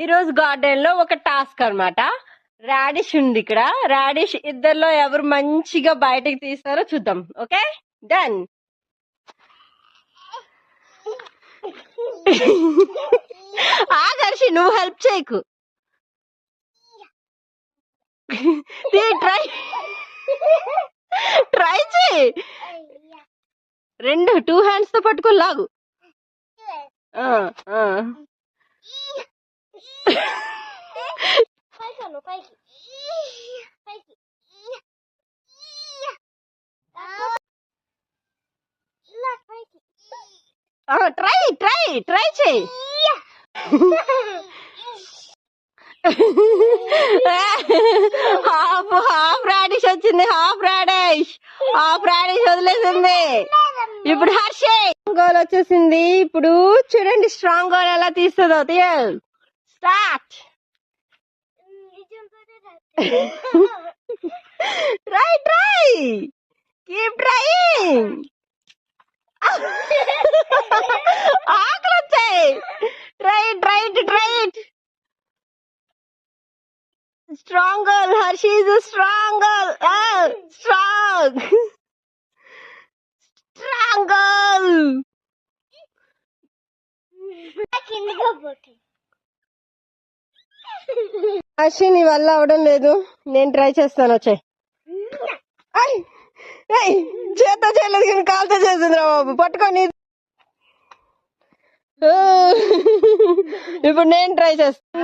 ఈ రోజు గార్డెన్లో ఒక టాస్క్ అన్నమాట. రాడిష్ ఉంది ఇక్కడ. రాడిష్ ఇద్దర్లో ఎవరు మంచిగా బయటకు తీస్తారో చూద్దాం. ఓకే? డన్ ఆదర్శి నువ్వు హెల్ప్ చేయకు. ట్రై ట్రై చేయి. రెండు టూ హ్యాండ్స్తో పట్టుకొని లాగు. ఆ, ఆ. పైకి పైకి పైకి ఆ, ట్రై ట్రై ట్రై చేయి హాఫ్ హాఫ్ రాడిష్ వచ్చింది హాఫ్ రాడిష్ హాఫ్ రాడిష్ వదిలేసింది. ఇప్పుడు హర్షే గోల్ వచ్చేసింది. ఇప్పుడు చూడండి స్ట్రాంగ్ గోల్ ఎలా తీస్తుందో తీయాలి. Start try, try. Keep trying. Try, try it, try it. Strong girl, Hershey is a strong girl. Ah, strong. Strong girl. I can go Harshi నీ వల్ల అవడం లేదు. నేను ట్రై చేస్తాను వచ్చాయి చేత చేయలేదు కానీ కాలుతో చేసింది రా బాబు. పట్టుకొని. ఇప్పుడు నేను ట్రై చేస్తా.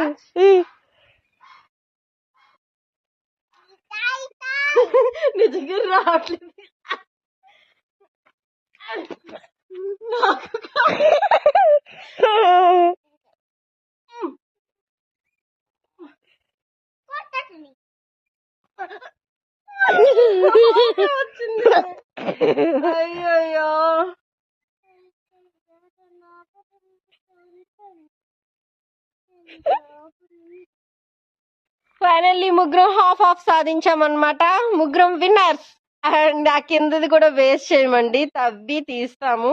నిజంగా రావట్లేదు. నాకు కాదు. కొట్టకండి వచ్చింది అయ్యయ్యో ఫైనల్లీ ముగ్గురం హాఫ్ హాఫ్ సాధించామన్నమాట. ముగ్గురం విన్నర్స్ అండ్ ఆ కిందది కూడా వేస్ట్ చేయమండి. తవ్వి తీస్తాము.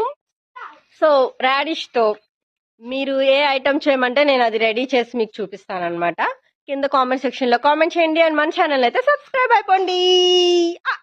సో రాడిష్తో మీరు ఏ ఐటమ్ చేయమంటే నేను అది రెడీ చేసి మీకు చూపిస్తాను అనమాట కింద కామెంట్ సెక్షన్లో కామెంట్ చేయండి అండ్ మన ఛానల్ అయితే సబ్స్క్రైబ్ అయిపోండి. ఆ,